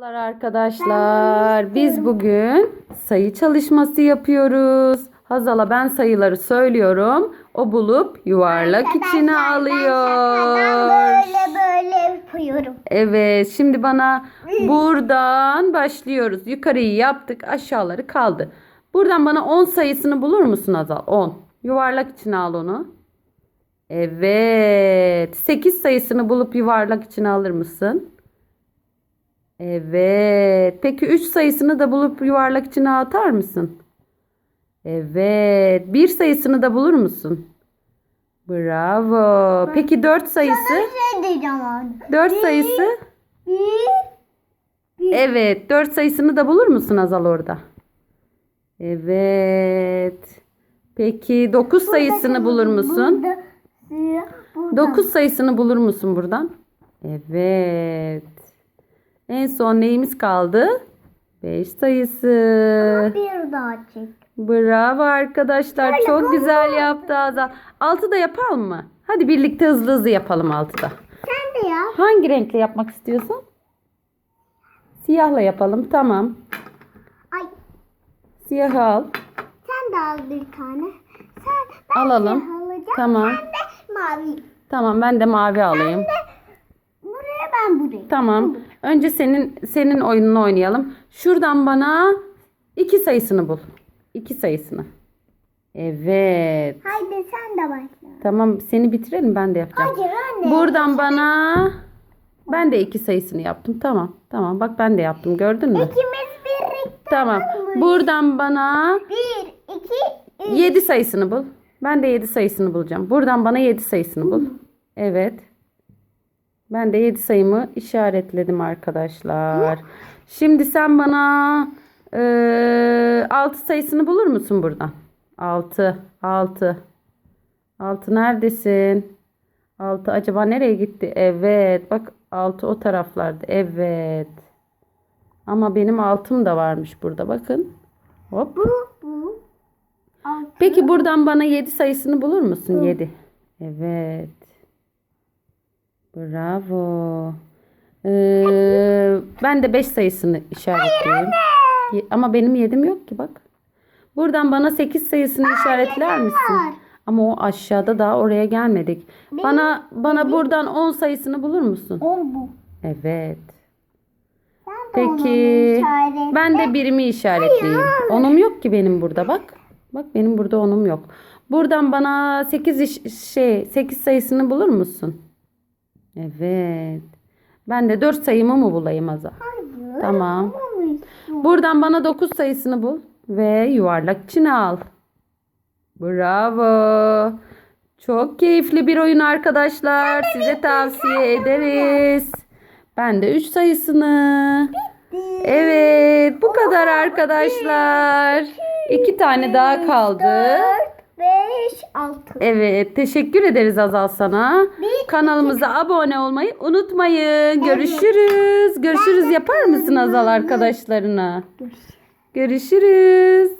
Merhabalar arkadaşlar. Biz bugün sayı çalışması yapıyoruz. Hazal'a ben sayıları söylüyorum. O bulup yuvarlak içine alıyor. Böyle böyle yapıyorum. Evet, şimdi bana buradan başlıyoruz. Yukarıyı yaptık, aşağıları kaldı. Buradan bana 10 sayısını bulur musun Hazal? 10. Yuvarlak içine al onu. Evet. 8 sayısını bulup yuvarlak içine alır mısın? Evet. Peki 3 sayısını da bulup yuvarlak içine atar mısın? Evet. 1 sayısını da bulur musun? Bravo. Peki 4 sayısı? Bir şey diyeceğim abi. 4 sayısı? Bir, Evet. 4 sayısını da bulur musun Azal orada? Evet. Peki 9 sayısını bulur musun? Burada. 9 sayısını bulur musun buradan? Evet. En son neyimiz kaldı? 5 sayısı. Bir daha çek. Bravo arkadaşlar. Çok güzel yaptı Azal. 6 da yapalım mı? Hadi birlikte hızlı hızlı yapalım 6'da. Sen de yap. Hangi renkle yapmak istiyorsun? Siyahla yapalım. Tamam. Ay Siyahı al. sen de al bir tane. Sen, ben Alalım. siyah alacağım. Tamam. Sen de mavi. Tamam ben de mavi alayım. Buraya ben buraya. Tamam. Önce senin senin oyununu oynayalım. Şuradan bana iki sayısını bul. İki sayısını. Evet. Haydi sen de başla. Tamam seni bitirelim ben de yapacağım. Hayır anne. Buradan bana ben de iki sayısını yaptım. Tamam. Tamam bak ben de yaptım. Gördün mü? İkimiz birlikte. Tamam. Buradan bana Bir, iki, üç. 7 sayısını bul. Ben de 7 sayısını bulacağım. Buradan bana 7 sayısını bul. Evet. Ben de 7 sayımı işaretledim arkadaşlar. Şimdi sen bana 6 sayısını bulur musun buradan? 6. 6. 6 neredesin? 6 acaba nereye gitti? Evet. Bak 6 o taraflarda. Evet. Ama benim altım da varmış burada. Bakın. Hop. Bu, bu. Altı. Peki buradan bana 7 sayısını bulur musun? 7. Evet. Bravo. Ee, ben de 5 sayısını işaretleyeyim. Ye- Ama benim 7'm yok ki bak. Buradan bana 8 sayısını işaretler misin? var. Ama o aşağıda daha oraya gelmedik. Bana bana buradan 10 sayısını bulur musun? On bu. Evet. Peki. Ben de birimi işaretleyeyim. Onum yok ki benim burada bak. Bak benim burada onum yok. Buradan bana 8 iş, şey 8 sayısını bulur musun? Evet. Ben de 4 sayımı mı bulayım Azal? Hayır. Tamam. Buradan bana 9 sayısını bul ve yuvarlak içine al. Bravo. Çok keyifli bir oyun arkadaşlar. Size tavsiye ederiz. Ben de 3 sayısını. Evet, bu kadar arkadaşlar. İki tane daha kaldı. Dört, beş, altı. Evet, teşekkür ederiz Azal sana. Kanalımıza abone olmayı unutmayın. Görüşürüz. Görüşürüz yapar mısın Azal arkadaşlarına? Görüşürüz.